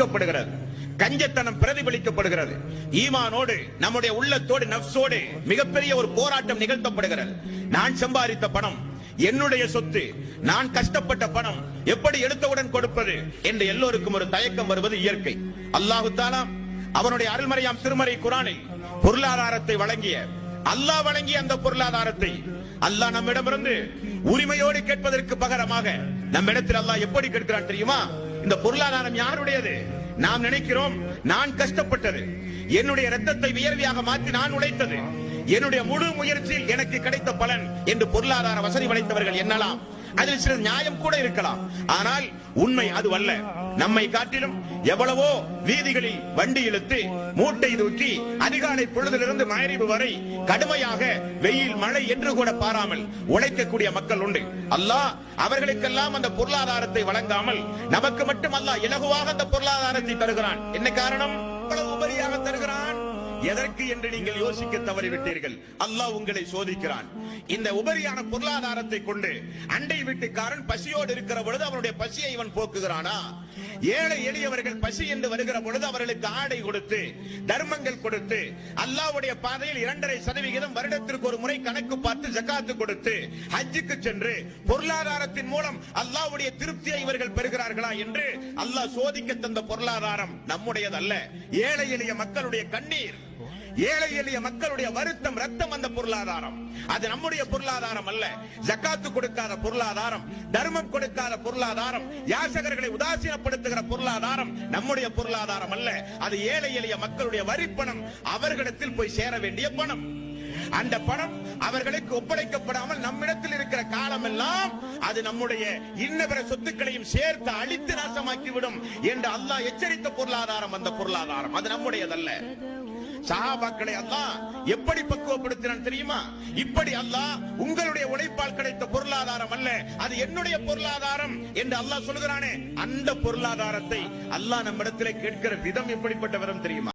பிரதிபலிக்கப்படுகிறது கஞ்சத்தனம் பிரதிபலிக்கப்படுகிறது. ஈமானோடு நம்முடைய உள்ளத்தோடு நப்சோடு மிகப்பெரிய ஒரு போராட்டம் நிகழ்த்தப்படுகிறது. நான் சம்பாதித்த பணம் என்னுடைய சொத்து நான் கஷ்டப்பட்ட பணம் எப்படி எடுத்தவுடன் கொடுப்பது என்று எல்லோருக்கும் ஒரு தயக்கம் வருவது இயற்கை. அல்லாஹு தாலா அவனுடைய அருள்மறையாம் திருமறை குரானில் பொருளாதாரத்தை வழங்கிய அல்லாஹ் வழங்கிய அந்த பொருளாதாரத்தை அல்லாஹ் நம்மிடமிருந்து உரிமையோடு கேட்பதற்கு பகரமாக நம்மிடத்தில் அல்லாஹ் எப்படி கேட்கிறான் தெரியுமா? இந்த பொருளாதாரம் யாருடையது? நாம் நினைக்கிறோம் நான் கஷ்டப்பட்டது. என்னுடைய ரத்தத்தை வியர்வியாக மாற்றி நான் உழைத்தது. என்னுடைய முழு முயற்சியில் எனக்கு கிடைத்த பலன் என்று பொருளாதார வசதி படைத்தவர்கள் என்னலாம் அதில் சில நியாயம் கூட இருக்கலாம். ஆனால் உண்மை அதுவல்ல. நம்மை காட்டிலும் எவ்வளவோ வீதிகளில் வண்டி இழுத்து மூட்டை தூக்கி அதிகாலை பொழுதிலிருந்து மகரிவு வரை கடுமையாக வெயில் மழை என்று கூட பாராமல் உழைக்கக்கூடிய மக்கள் உண்டு. அல்லாஹ் அவர்களுக்கெல்லாம் அந்த பொருளாதாரத்தை வழங்காமல் நமக்கு மட்டும் அல்லாஹ் இலகுவாக அந்த பொருளாதாரத்தை தருகிறான். என்ன காரணம்? இவ்வளவு உபரியாக தருகிறான். எதற்கு என்று நீங்கள் யோசிக்க தவறிவிட்டீர்கள். அல்லாஹ் உங்களை சோதிக்கிறான். இந்த உபரியான பொருளாதாரத்தை கொண்டு அண்டை வீட்டுக்காரன் பசியோடு இருக்கிற பொழுது அவனுடைய பசியை இவன் போக்குகிறானா? ஏழை எளியவர்கள் பசி என்று வருகிற பொழுது அவர்களுக்கு ஆடை கொடுத்து தர்மங்கள் கொடுத்து அல்லாஹ்வுடைய பாதையில் இரண்டரை சதவிகிதம் வருடத்திற்கு ஒரு முறை கணக்கு பார்த்து ஜக்காத்து கொடுத்து ஹஜ்ஜுக்கு சென்று பொருளாதாரத்தின் மூலம் அல்லாஹ்வுடைய திருப்தியை இவர்கள் பெறுகிறார்களா என்று அல்லாஹ் சோதிக்க தந்த பொருளாதாரம் நம்முடையதல்ல. ஏழை எளிய மக்களுடைய கண்ணீர். ஏழை எளிய மக்களுடைய வருத்தம் ரத்தம் அந்த பொருளாதாரம். அது நம்முடைய பொருளாதாரம் அல்ல. ஜக்காத்து கொடுக்காத பொருளாதாரம் தர்மம் கொடுக்காத பொருளாதாரம் யாசகர்களை உதாசீனப்படுத்துகிற பொருளாதாரம் நம்முடைய பொருளாதாரம் அல்ல. அது ஏழை எளிய மக்களுடைய வரிப்பணம் அவர்களிடத்தில் போய் சேர வேண்டிய பணம். அந்த பணம் அவர்களுக்கு ஒப்படைக்கப்படாமல் நம்மிடத்தில் இருக்கிற காலம் எல்லாம் அது நம்முடைய இன்ன பிற சொத்துக்களையும் சேர்த்து அழித்து நாசமாக்கிவிடும் என்று அல்லாஹ் எச்சரித்த பொருளாதாரம் அந்த பொருளாதாரம். அது நம்முடையதல்ல. சஹாபாக்களை அல்லாஹ் எப்படி பக்குவப்படுத்தினான் தெரியுமா? இப்படி அல்லாஹ் உங்களுடைய உழைப்பால் கிடைத்த பொருளாதாரம் அல்ல. அது என்னுடைய பொருளாதாரம் என்று அல்லாஹ் சொல்கிறானே அந்த பொருளாதாரத்தை அல்லாஹ் நம்மிடத்திலே கேட்கிற விதம் எப்படிப்பட்ட விதம் தெரியுமா?